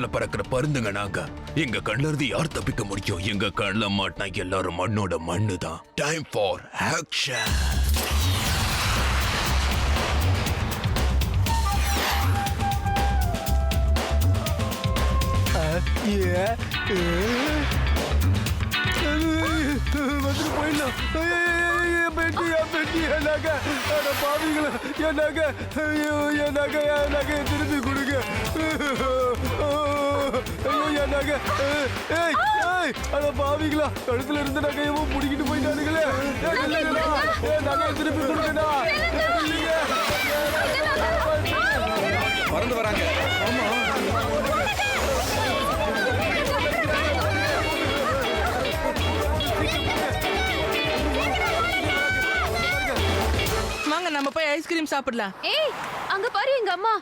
ஆகாயத்துல பறக்கிற பருந்துங்க நாங்க எங்க கண்ல இருந்து யார் தப்பிக்க முடியும் எங்க கண்ல மாட்டினா எல்லாரும் மண்ணோட மண்ணு தான் டைம் ஃபார் ஆக்ஷன் ஏ வந்துட்டு போயிடலாம் பெட்டி பெட்டி என் நகை பாவிங்களா என் நகை என் நகை என் நகையை திருப்பி கொடுங்க ஐயோ என் நகை ஏய் ஏய் அட பாவிங்களா கழுத்துல இருந்த நகையவும் முடிக்கிட்டு போயிட்டானுங்களே. ஏய், நகையை திருப்பி கொடுங்கடா. பறந்து வராங்க. வாங்க நம்ம போய் ஐஸ்கிரீம் சாப்பிடலாம். ஏய் அங்க பாரு எங்க அம்மா.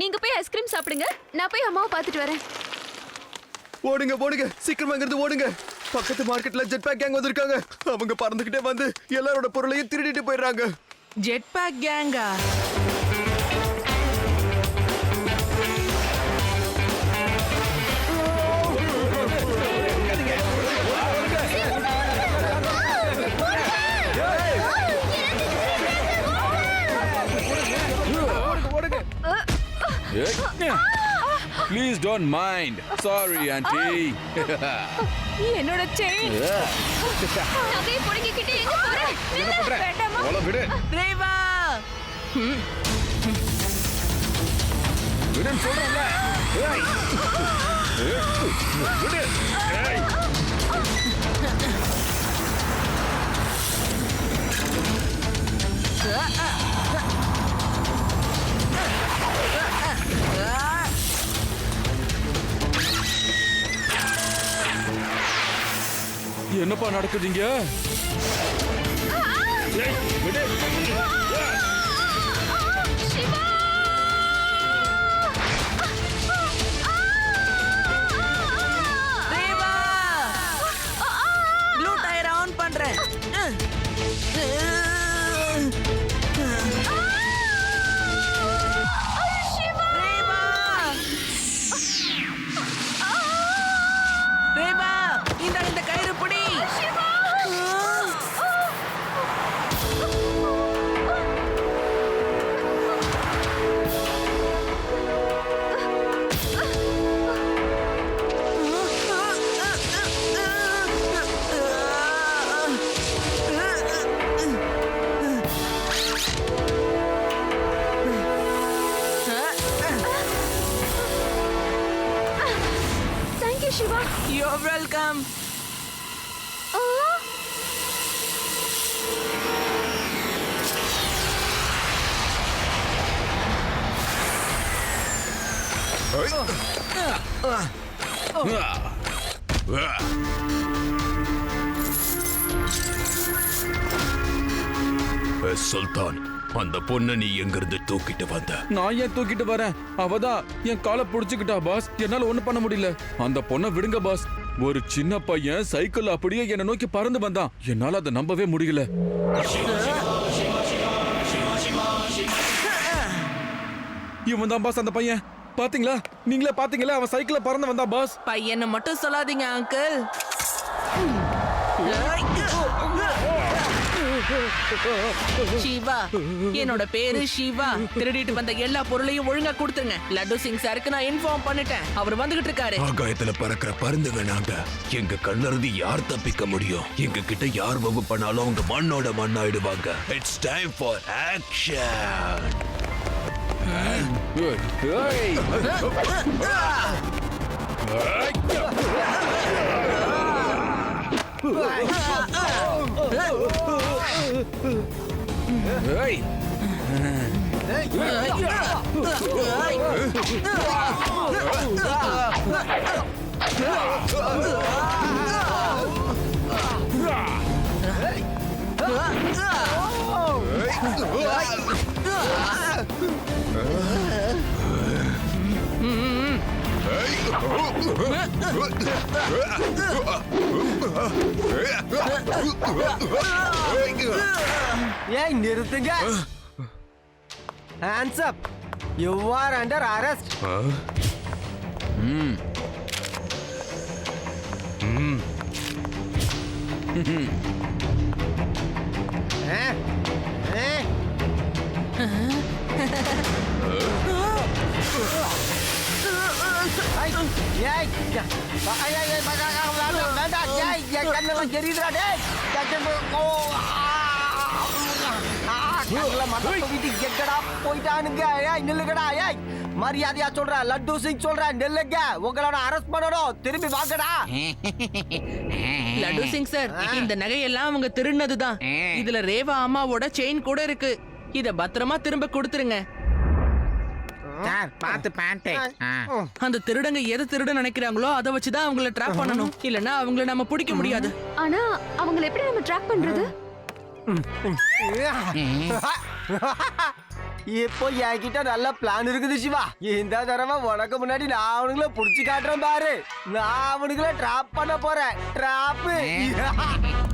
நீங்க போய் ஐஸ்கிரீம் சாப்பிடுங்க. நான் போய் அம்மாவை பார்த்துட்டு வரேன். ஓடுங்க ஓடுங்க. சீக்கிரமா இங்கிருந்து ஓடுங்க. பக்கத்து மார்க்கெட்ல ஜெட் பேக் கேங் வந்திருக்காங்க. அவங்க பறந்துகிட்டே வந்து எல்லாரோட பொருளையும் திருடிட்டு போயிடுறாங்க. ஜெட் பேக் கேங்கா please don't mind sorry aunty என்னோட செயின் நகையை புடுங்கிக்கிட்டு எங்க போற? என்ன பண்ற விடு. ரேவா. விடுன்னு சொல்றேன்ல. ஏய். விடு. ஏய். என்னப்பா நடக்குதுங்க Ha ha ha! சுல்தான் அந்த பொண்ணை நீ எங்கிருந்து தூக்கிட்டு வந்த? நான் ஏன் தூக்கிட்டு வரேன்? அவதான் என் காலை புடிச்சுக்கிட்டா பாஸ் என்னால ஒண்ணு பண்ண முடியல. அந்த பொண்ணை விடுங்க பாஸ் ஒரு சின்ன பையன் சைக்கிள் அப்படியே என்னை நோக்கி பறந்து வந்தான். என்னால அதை நம்பவே முடியல. இவன் தான் பாஸ் அந்த பையன். பாத்தீங்களா? நீங்களே பாத்தீங்களா? அவன் சைக்கிள்ல பறந்து வந்தான் பாஸ் பையனை மட்டும் சொல்லாதீங்க அங்கிள் சிவா என்னோட பேரு சிவா திருடிட்டு வந்த எல்லா பொருளையும் ஒழுங்கா கொடுத்துருங்க. லட்டு சிங் சாருக்கு நான் இன்ஃபார்ம் பண்ணிட்டேன். அவர் வந்துகிட்டு இருக்காரு. ஆகாயத்துல பறக்கிற பருந்துங்க நாங்க. எங்க கண்ணுல இருந்து யார் தப்பிக்க முடியும்? எங்க கிட்ட யார் வகு பண்ணாலும் அவங்க மண்ணோட மண்ணாயிடுவாங்க. இட்ஸ் டைம் ஃபார் ஆக்ஷன் ஏய். ஏய். ஏய் நிறுத்துங்க hands up you are under arrest போயிட்டானுங்க ஏய் மரியாதையா சொல்றேன் லட்டு சிங் சொல்றேன் நெல்லுங்க உங்களை நான் அரெஸ்ட் பண்ணணும் திரும்பி வாங்கடா லட்டு சிங் சார் இந்த நகையெல்லாம் அவங்க திருடினதுதான். இதுல ரேவா அம்மாவோட செயின் கூட இருக்கு. இத பத்திரமா திரும்ப கொடுத்துருங்க. சார் பார்த்து பேண்ட் அந்த திருடங்க எதை திருட நினைக்கிறாங்களோ அதை வச்சுதான் அவங்கள ட்ராப் பண்ணணும். இல்லனா அவங்கள நம்ம பிடிக்க முடியாது. ஆனா அவங்கள எப்படி நம்ம ட்ராக் பண்றது? இப்போ என்கிட்ட நல்ல பிளான் இருக்குது சிவா. இந்த தடவை உனக்கு முன்னாடி நான் அவனுங்கள புடிச்சு காட்டுறேன் பாரு. நான் அவனுங்கள ட்ராப் பண்ண போறேன். ட்ராப்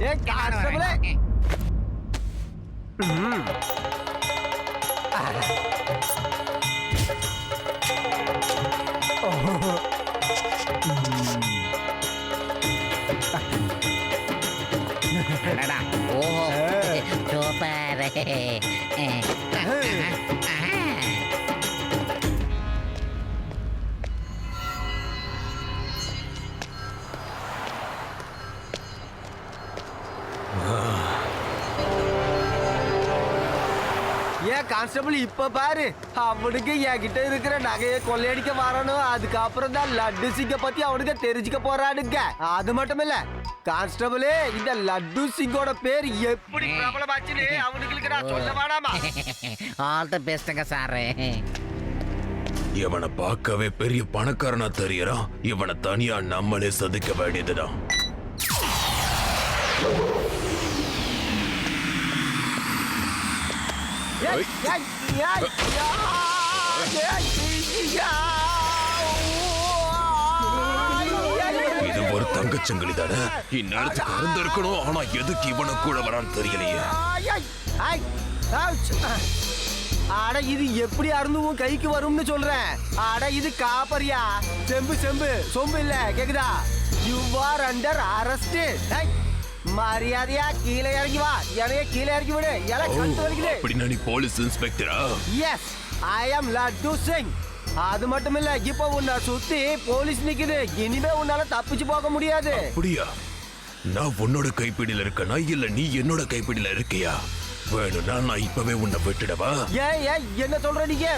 ஏ கான்ஸ்டபிளே அடடா ஏன் கான்ஸ்டபிள் இப்ப பாரு. அவனுக்கு என்கிட்ட இருக்கிற நகையை கொள்ளையடிக்க வரணும். அதுக்கப்புறம் தான் லட்டு சிங்க பத்தி அவனுக்கு தெரிஞ்சுக்க போறானுங்க. அது மட்டும் இல்லை கான்ஸ்டபிளே இந்த லட்டு சிங்கோட பேர் எப்படி பிரபலமாச்சுன்னு அவனுக்கு நான் சொல்ல வேணாமா ஆல் தி பெஸ்ட்டுங்க சார் இவனை பார்க்கவே பெரிய பணக்காரனா தெரியறான் இவனை தனியா நம்மளே சதிக்க வேண்டியதுதான் ஏய், ஏய், ஏய், ஏய், ஏய், தங்கச்சங்கிலி தானே இந்நேரத்துக்கு அறந்திருக்கணும் ஆனா எதுக்கு இவனை கூட வரான்னு தெரியலையே. அட இது எப்படி அருந்து உன் கைக்கு வரும்னு சொல்றேன்? அட இது காப்பரியா? செம்பு செம்பு சொம்பு இல்ல கேக்குதா? யூ ஆர் அண்டர் அரெஸ்ட் மரியாதையா கீழே இறங்கி வா. என்னைய கீழே இறக்கி விடு. எல கண்டு வலிக்குது. அப்படின்னா நீ police இன்ஸ்பெக்டரா? Yes I am Laddu Singh. அது மட்டும் இல்ல இப்ப உன்னை சுத்தி போலீஸ் நிக்குது. இனிமே உன்னால தப்பிச்சு போக முடியாது. அப்படியா? நான் உன்னோட கைப்பிடியில இருக்கனா? இல்ல நீ என்னோட கைப்பிடியில இருக்கியா? வேணும்னா நான் இப்பவே உன்னை விட்டுடவா? ஏன் ஏன் என்ன சொல்ற நீங்க?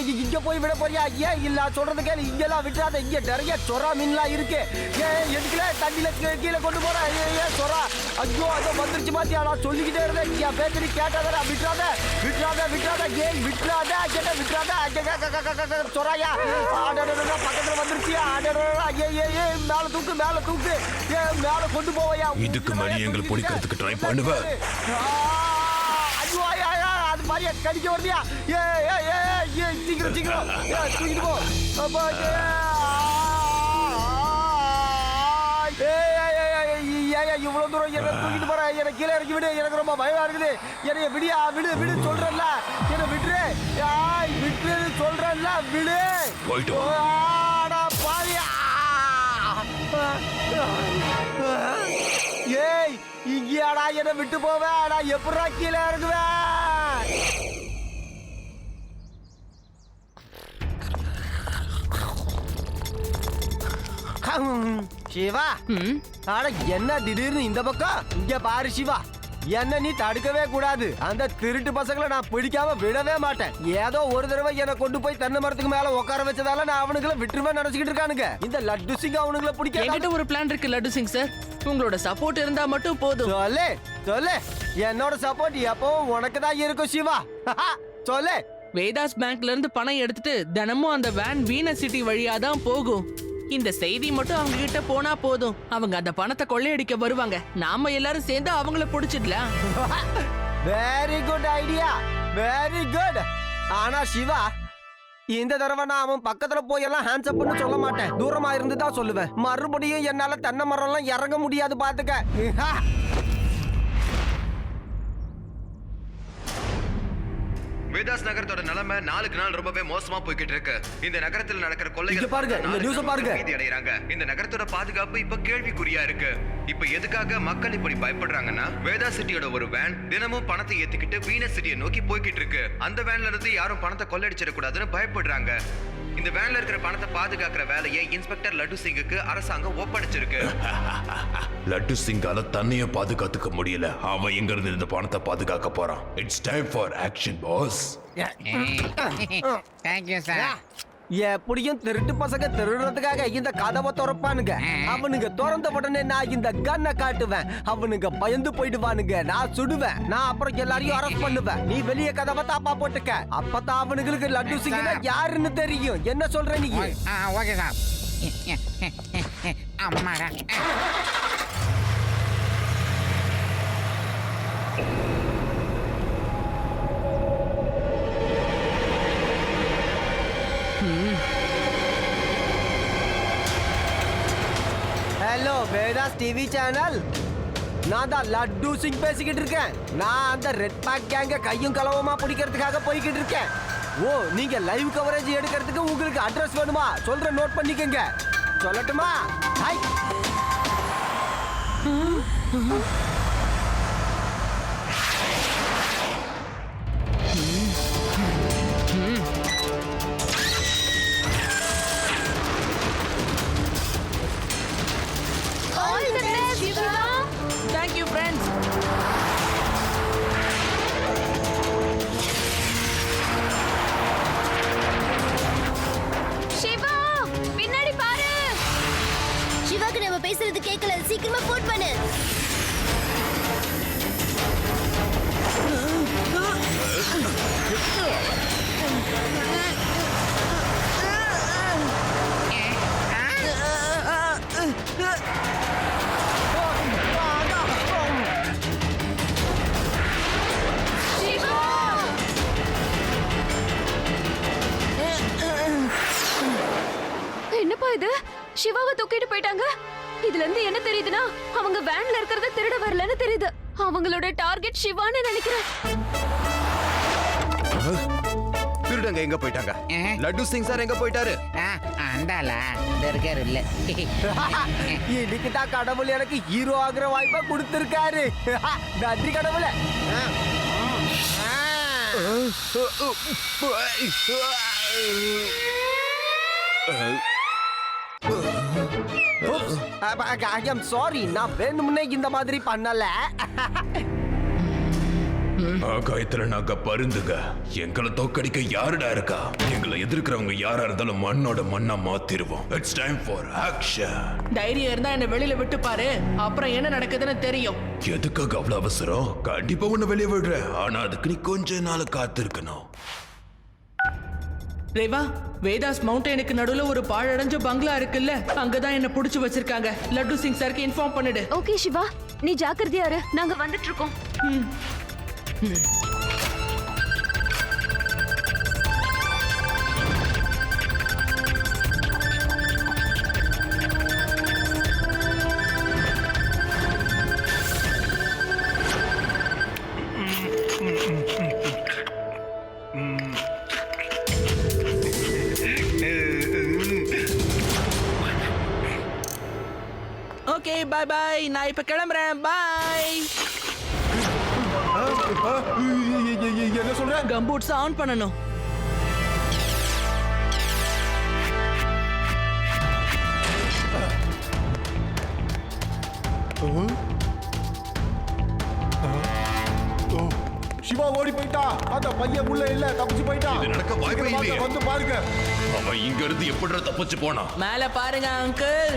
இங்க போய் விட போறியா? ஏன் இல்ல சொல்றது கேளு. இங்கெல்லாம் விட்டுறாத. இங்க நிறைய சொரா மீன்லாம் இருக்கு. ஏன் எதுக்குல? தண்ணியில கீழே கொண்டு போற. ஏ- ஏன் சொரா ஐயோ அதோ வந்துருச்சு பாத்தியா? நான் சொல்லிக்கிட்டே இருந்தேன். என் பேச்சரி கேட்டாதடா. விட்டுறாத. விட்டுறாத விட்டுறாத. ஏன் விட்டுறாத. கேட்ட விட்டுறாத. சொராயா ஆடடடடா, பக்கத்துல வந்துருச்சியா? ஆடடடா, ஏ ஏ ஏ மேல தூக்கு மேல தூக்கு. ஏ மேல கொண்டு போவையா? இதுக்கு மேலே எங்களை பிடிக்கிறதுக்கு try பண்ணுவ? ஐயோ, ஐயோ, அது மாதிரியா கடிக்க வருதியா ஏ ஏ ஏ ஏ சீக்கிரம் சீக்கிரம் ஏ, தூக்கிட்டு போ அப்பா, இவ்வளவு தூரம் என்ன தூக்கிட்டு போற என்ன கீழே இறக்கி விடு எனக்கு ரொம்ப பயமா இருக்குது என்னைய விடியா விடு விடு சொல்றேன்ல என்ன விட்டுரு ஏய் விட்டுரு சொல்றேன்ல விடு போயிட்டு. ஆடா, பாவியா. ஏய் இங்கேயாடா என்ன விட்டு போவேன் நான் எப்படா கீழே இறங்குவேன் ஹம், சிவா ம்? ஆனா என்ன திடீர்னு இந்த பக்கம்? இங்க பாரு சிவா. என்ன நீ தடுக்கவே கூடாது. அந்த திருட்டு பசங்களை நான் பிடிக்காம விடவே மாட்டேன். ஏதோ ஒரு தடவை என்ன கொண்டு போய் தென்னை மரத்துக்கு மேல உட்கார வச்சதால நான் அவனுங்களை விட்டுருவேன் நினைச்சுக்கிட்டு இருக்கானுங்க. இந்த லட்டு சிங் அவனுங்களை பிடிக்க என்கிட்ட ஒரு பிளான் இருக்கு லட்டு சிங் சார். உங்களோட சப்போர்ட் இருந்தா மட்டும் போதும். சொல்லு சொல்லு. என்னோட சப்போர்ட் எப்பவும் உனக்கு தான் இருக்கும் சிவா. சொல்லு. வேதாஸ் பேங்க்ல இருந்து பணம் எடுத்துட்டு தினமும் அந்த வேன் வீன சிட்டி வழியா தான் போகும். இந்த செய்தி மட்டும் அவங்க கிட்ட போனா போதும். அவங்க அந்த பணத்தை கொள்ளையடிக்க வருவாங்க. நாம எல்லாரும் சேர்ந்து அவங்கள புடிச்சிடலாம். Very good idea very good ஆனா சிவா இந்த தடவை நான் அவன் பக்கத்துல போய் எல்லாம் ஹேண்ட்ஸ் பண்ண சொல்ல மாட்டேன். தூரமா இருந்து தான் சொல்லுவேன். மறுபடியும் என்னால தென்னை மரம் எல்லாம் இறங்க முடியாது பாத்துக்க. வேதாஸ் நகரத்தோட நிலைமை நாளுக்கு நாள் ரொம்பவே மோசமா போய்கிட்டு இருக்கு. இந்த நகரத்தில் நடக்கிற கொள்ளைகள் பாருங்க, இந்த நாள் பாருங்க. பீதி அடையறாங்க. இந்த நகரத்தோட பாதுகாப்பு இப்ப கேள்விக்குறியா இருக்கு. இப்ப எதுக்காக மக்கள் இப்படி பயப்படுறாங்கன்னா வேதா சிட்டியோட ஒரு வேன் தினமும் பணத்தை ஏத்திக்கிட்டு வீனஸ் சிட்டியை நோக்கி போய்கிட்டு இருக்கு. அந்த வேன்ல இருந்து யாரும் பணத்தை கொள்ளையடிச்சிடக்கூடாதுன்னு பயப்படுறாங்க. இந்த வேன்ல இருக்கிற பணத்தை பாதுகாக்கிற வேலையை இன்ஸ்பெக்டர் லட்டு சிங்குக்கு அரசாங்கம் ஒப்படைச்சிருக்கு. லட்டு சிங்கால தன்னைய பாதுகாத்துக்க முடியல. அவன் எங்க இருந்து இந்த பணத்தை பாதுகாக்க போறான்? It's time for action boss thank you sir எப்படியும் திருட்டு பசங்க திருடுறதுக்காக இந்த கதவை திறப்பானுங்க. அவனுங்க திறந்த உடனே நான் இந்த கன்னை காட்டுவேன். அவனுங்க பயந்து போயிடுவானுங்க. நான் சுடுவேன். நான் அப்புறம் எல்லாரையும் அரெஸ்ட் பண்ணுவேன். நீ வெளிய கதவை தாப்பா போட்டுக்க. அப்பதான் அவனுங்களுக்கு லட்டு சிங்கனா யாருன்னு தெரியும். என்ன சொல்ற நீ? Okay sir. அம்மாடா. Hello Vedas TV channel. நான் தான் லட்டு சிங் பேசிக்கிட்டு இருக்கேன். நான் அந்த ரெட் பேக் கேங்க கையும் களவுமா பிடிக்கிறதுக்காக போய்கிட்டு இருக்கேன். ஓ நீங்க லைவ் கவரேஜ் எடுக்கிறதுக்கு உங்களுக்கு அட்ரஸ் வேணுமா? சொல்ற நோட் பண்ணிக்கோங்க. சொல்லட்டுமா? ஹாய் பேசுறது கேட்கல சீக்கிரமா போன் பண்ணு. என்னப்பா இது? சிவாவை தூக்கிட்டு போயிட்டாங்க? இதுல இருந்து என்ன தெரியுதுன்னா அவங்க வேன்ல இருக்கிறத திருட வரலன்னு தெரியுது. அவங்களோட டார்கெட் சிவான்னு நினைக்கிறேன். திருடங்க எங்க போயிட்டாங்க? லட்டு சிங் சார் எங்க போயிட்டாரு? அந்தால இருக்காரு இல்ல. இன்னைக்கு தான் கடவுள் எனக்கு ஹீரோ ஆகுற வாய்ப்பை கொடுத்திருக்காரு. நன்றி கடவுளே. ஐ எம் சாரி நான் வேணும்னே இந்த மாதிரி பண்ணல. ஆகாயத்துல நாங்க பருந்துங்க எங்களை தோக்கடிக்க யாருடா இருக்கா? எங்களை எதிர்க்கிறவங்க யாரா இருந்தாலும் மண்ணோட மண்ணா மாத்திருவோம். இட்ஸ் டைம் ஃபார் ஆக்ஷன் தைரியம் இருந்தா என்ன வெளியில விட்டு பாரு. அப்புறம் என்ன நடக்குதுன்னு தெரியும். எதுக்காக அவ்வளவு அவசரம்? கண்டிப்பா உன்னை வெளியே விடுறேன். ஆனா அதுக்கு நீ கொஞ்ச நாள் காத்திருக்கணும். ரேவா வேதாஸ் மவுண்டனுக்கு நடுவுல ஒரு பாழடைஞ்ச பங்களா இருக்குல்ல? அங்கதான் என்ன புடிச்சு வச்சிருக்காங்க. லட்டு சிங் சாருக்கு இன்ஃபார்ம் பண்ணிடு. ஓகே சிவா நீ ஜாக்கிரதையா இரு. நாங்க வந்துட்டு இருக்கோம். ஓகே பை பை நான் இப்ப கிளம்புறேன். பை என்ன சொல்ற? கம்பூட்ஸ் ஆன் பண்ணணும். சிவா ஓடி போயிட்டா. அந்த பையன் உள்ள இல்ல தப்பிச்சு போயிட்டான் இது நடக்க வாய்ப்பே இல்லையே. வந்து பாருங்க. அவன் இங்க இருந்து எப்படி தப்பிச்சு போனான் மேல பாருங்க அங்கிள்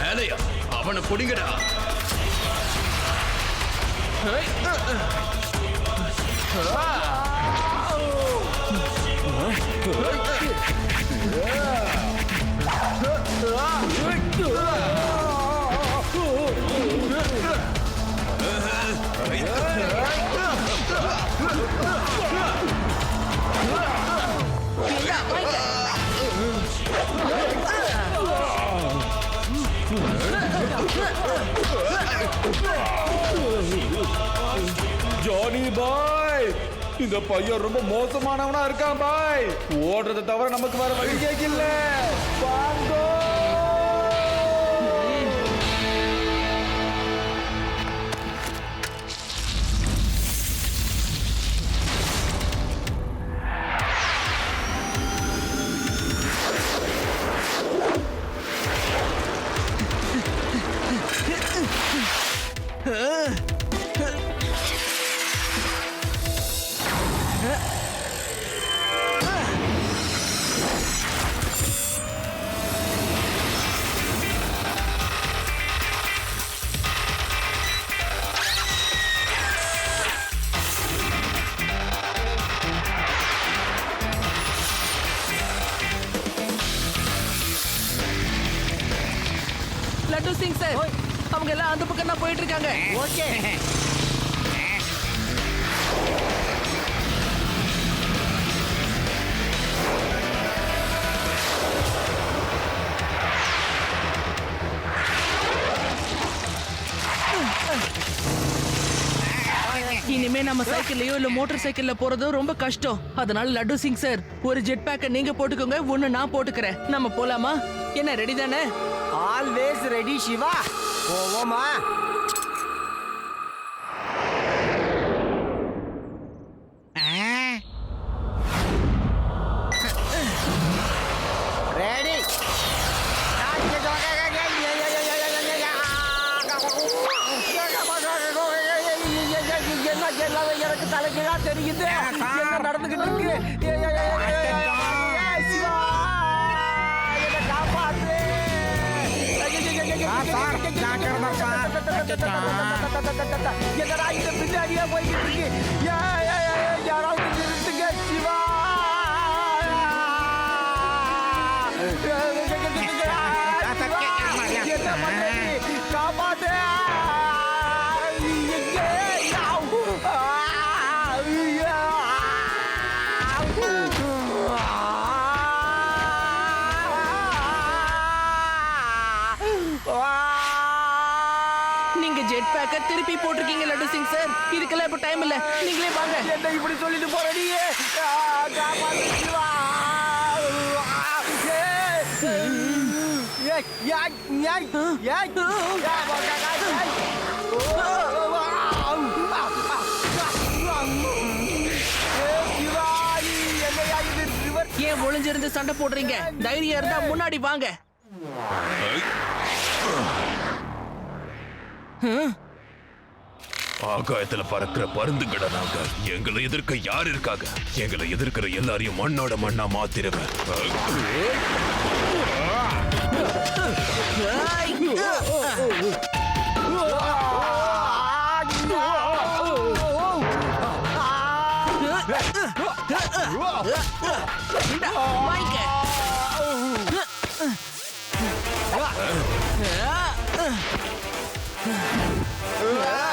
மேலையா? அவனை பிடிங்கடா. ஆ இந்த பையன் ரொம்ப மோசமானவனா இருக்கான் பாய். ஓடுறதை தவிர நமக்கு வேற வழி கேட்கல பாய். லட்டு சிங் சார் அவங்க எல்லாம் அந்த பக்கம் தான் போயிட்டு இருக்காங்க ஓகே. இனிமே நம்ம சைக்கிள்லயோ இல்ல மோட்டார் சைக்கிள்ல போறது ரொம்ப கஷ்டம். அதனால லட்டு சிங் சார் ஒரு ஜெட் பேக்க நீங்க போட்டுக்கோங்க ஒண்ணு நான் போட்டுக்கிறேன். நம்ம போலாமா? என்ன ரெடி தானே? ஆல்வேஸ் ரெடி சிவா போவோமா? காப்பாத்து. நீங்க ஜெட் பேக்க திருப்பி போட்டிருக்கீங்க லட்டு சிங் சார். இதுக்கெல்லாம் இப்ப டைம் இல்ல. நீங்களே வாங்க. என்ன இப்படி சொல்லிட்டு போற ஏய், ஏய், ஏய், ஏய், ஏன் ஒளிஞ்சிருந்து சண்டை போடுறீங்க? தைரியம் இருந்தா முன்னாடி வாங்க. ஆகாயத்துல பறக்கிற பருந்துங்கட நாங்க. எங்களை எதிர்க்க யார் இருக்காங்க? எங்களை எதிர்க்கிற எல்லாரையும் மண்ணோட மண்ணா மாத்திருவேன் இந்தா,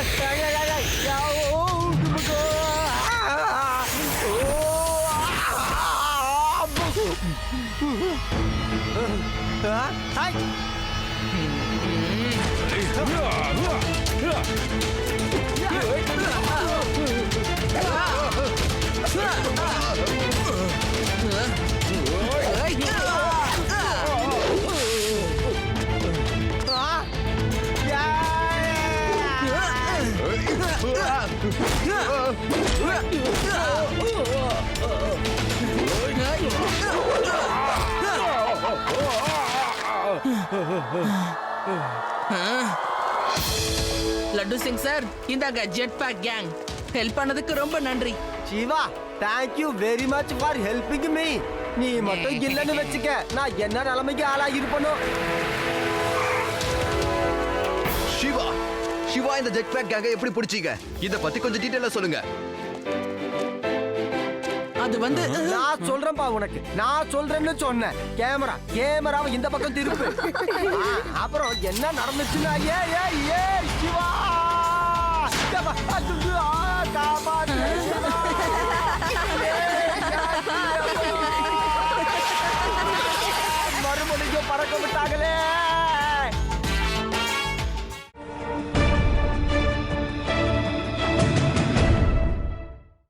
வாங்கிக்க லட்டு சார் இந்தாங்க ஜெட் பேக் கேங் ஹெல்ப் பண்ணதுக்கு ரொம்ப நன்றி. Siva thank you very much for helping me நீ மட்டும் இல்லைன்னு வச்சுக்க நான் என்ன நிலைமைக்கு ஆளாகி இருப்பனோ சிவா சிவா இந்த ஜெட் பேக் கேங்க எப்படி பிடிச்சீங்க இத பத்தி கொஞ்சம் டீடைலா சொல்லுங்க. அது வந்து நான் சொல்றேன்பா உனக்கு. நான் சொல்றேன்னு சொன்னேன். கேமரா கேமராவை இந்த பக்கம் திருப்பு. அப்புறம் என்ன நடந்துச்சுன்னா ஏ ஏ ஏ சிவா! சிவா, ஐயோ, ஆ, காப்பாத்து, சிவா.